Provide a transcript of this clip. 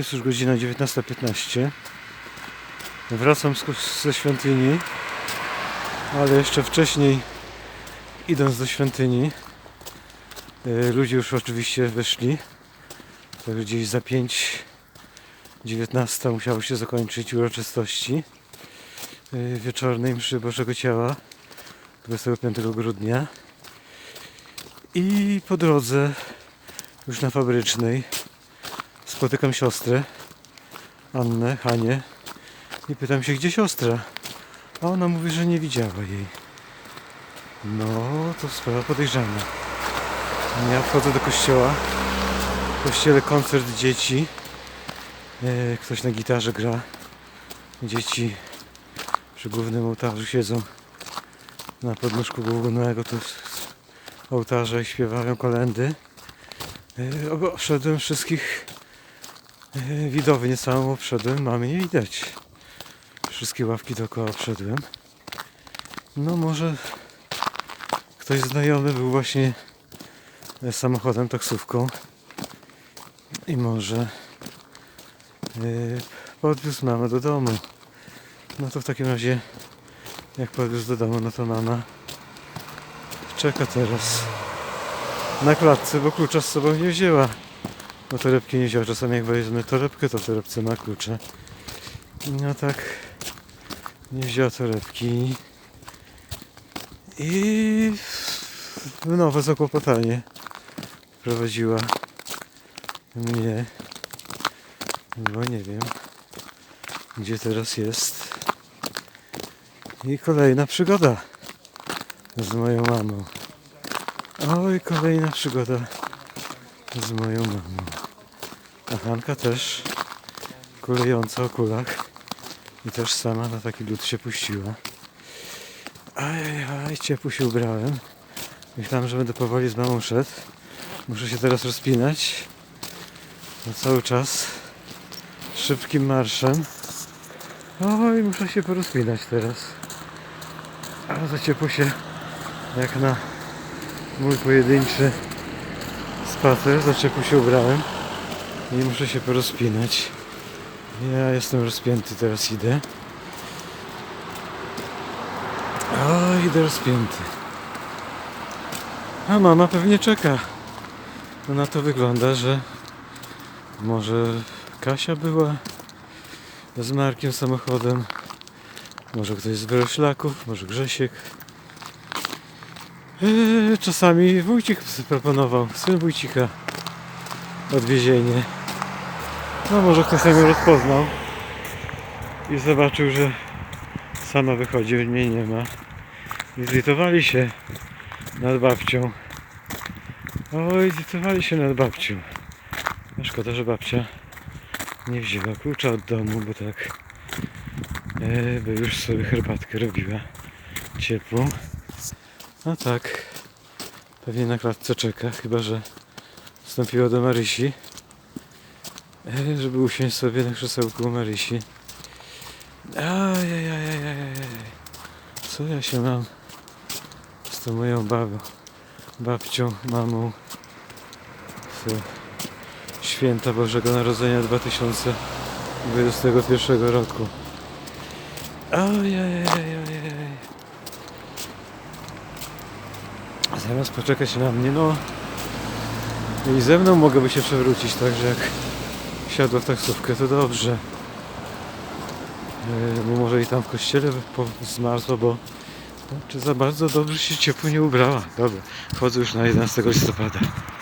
Jest już godzina 19.15. Wracam ze świątyni, ale jeszcze wcześniej, idąc do świątyni, y, ludzie już oczywiście wyszli. Tak gdzieś za 5.19 musiało się zakończyć uroczystości y, wieczornej mszy Bożego Ciała 25 grudnia. I po drodze, już na fabrycznej, spotykam siostrę Annę, Hanię i pytam się, gdzie siostra? A ona mówi, że nie widziała jej. No, to sprawa podejrzana. Ja wchodzę do kościoła. W kościele koncert dzieci. E, Ktoś na gitarze gra. Dzieci przy głównym ołtarzu siedzą na podnóżku głównego jest ołtarza i śpiewają kolendy. E, Obszedłem wszystkich E, Widowy nie całą obszedłem, mamy nie widać. Wszystkie ławki dookoła obszedłem. No może ktoś znajomy był właśnie e, samochodem, taksówką i może e, podwiózł mamę do domu. No to w takim razie jak podwiózł do domu, no to mama czeka teraz na klatce, bo klucza z sobą nie wzięła. Bo torebki nie wziął. Czasami jak weźmie torebkę, to torebce ma klucze. No tak. Nie wziął torebki. I nowe zakłopotanie wprowadziła mnie. Bo nie wiem, gdzie teraz jest. I kolejna przygoda z moją mamą. Oj, kolejna przygoda z moją mamą. A Hanka też kulejąca o kulach i też sama na taki lód się puściła. Ajajaj, ciepło się ubrałem. Myślałem, że będę powoli z mamą szedł. Muszę się teraz rozpinać. No cały czas szybkim marszem. Oj, muszę się porozpinać teraz. Ale za ciepło się jak na mój pojedynczy spacer, za ciepło się ubrałem i muszę się porozpinać. Ja jestem rozpięty, teraz idę. O, idę rozpięty. A mama pewnie czeka. No na to wygląda, że może Kasia była z Markiem samochodem. Może ktoś z Wyroślaków, może Grzesiek. Eee, czasami Wójcik proponował, syn Wójcika, odwiezienie. No może ktoś tam ją rozpoznał i zobaczył, że sama wychodzi, mnie nie ma. I zlitowali się nad babcią. Oj, zlitowali się nad babcią. No szkoda, że babcia nie wzięła klucza od domu, bo tak e, by już sobie herbatkę robiła ciepłą. No tak. Pewnie na klatce czeka, chyba że wstąpiła do Marysi. Żeby usiąść sobie na krzesełku Marysi. Ajajajajajaj. Co ja się mam z tą moją babą, babcią, mamą w święta Bożego Narodzenia 2021 roku. A Zamiast poczekać na mnie, no i ze mną mogłaby się przewrócić, także jak wsiadła w taksówkę, to dobrze. E, Bo może i tam w kościele zmarzła, bo no, czy za bardzo dobrze się ciepło nie ubrała. Dobra, wchodzę już na 11 listopada.